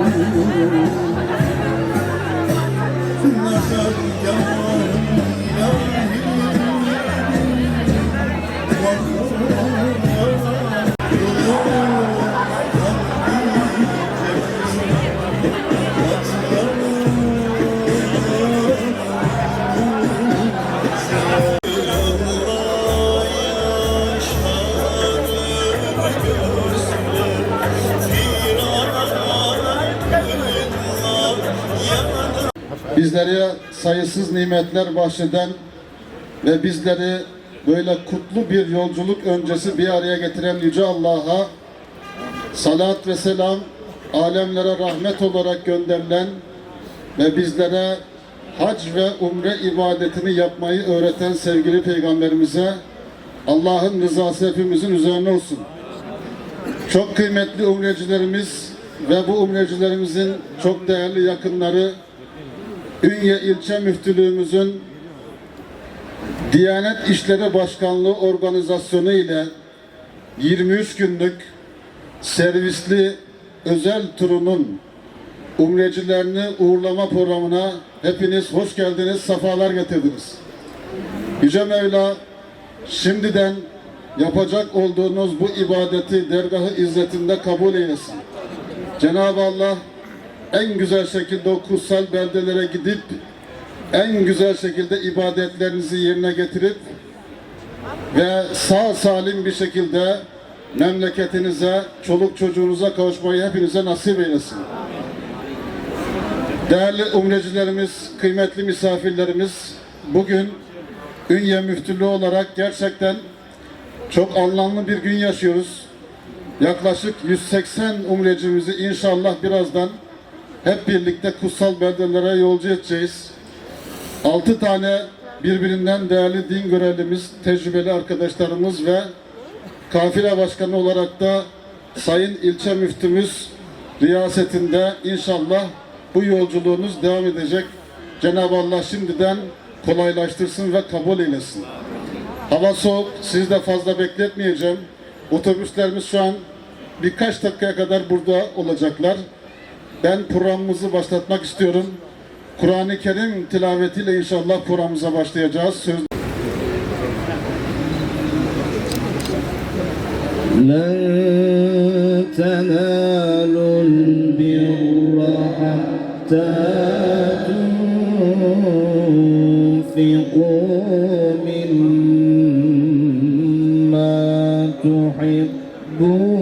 Nazar yağar bizlere sayısız nimetler bahşeden ve bizleri böyle kutlu bir yolculuk öncesi bir araya getiren Yüce Allah'a salat ve selam alemlere rahmet olarak gönderilen ve bizlere hac ve umre ibadetini yapmayı öğreten sevgili peygamberimize Allah'ın rızası hepimizin üzerine olsun. Çok kıymetli umrecilerimiz ve bu umrecilerimizin çok değerli yakınları Ünye ilçe müftülüğümüzün Diyanet İşleri Başkanlığı organizasyonu ile 23 günlük servisli özel turunun umrecilerini uğurlama programına hepiniz hoş geldiniz, sefalar getirdiniz. Yüce Mevla şimdiden yapacak olduğunuz bu ibadeti dergahı izzetinde kabul eylesin. Cenab-ı Allah en güzel şekilde o kutsal beldelere gidip en güzel şekilde ibadetlerinizi yerine getirip ve sağ salim bir şekilde memleketinize, çoluk çocuğunuza kavuşmayı hepinize nasip eylesin. Değerli umrecilerimiz, kıymetli misafirlerimiz, bugün Ünye Müftülüğü olarak gerçekten çok anlamlı bir gün yaşıyoruz. Yaklaşık 180 umrecimizi inşallah birazdan hep birlikte kutsal beldelere yolcu edeceğiz. Altı tane birbirinden değerli din görevlimiz, tecrübeli arkadaşlarımız ve kafile başkanı olarak da Sayın İlçe Müftümüz riyasetinde inşallah bu yolculuğunuz devam edecek. Cenab-ı Allah şimdiden kolaylaştırsın ve kabul eylesin. Hava soğuk, sizi de fazla bekletmeyeceğim. Otobüslerimiz şu an birkaç dakikaya kadar burada olacaklar. Ben programımızı başlatmak istiyorum. Kur'an-ı Kerim tilavetiyle inşallah programımıza başlayacağız. Söz لن تنالوا البر حتى تنفقوا مما تحبون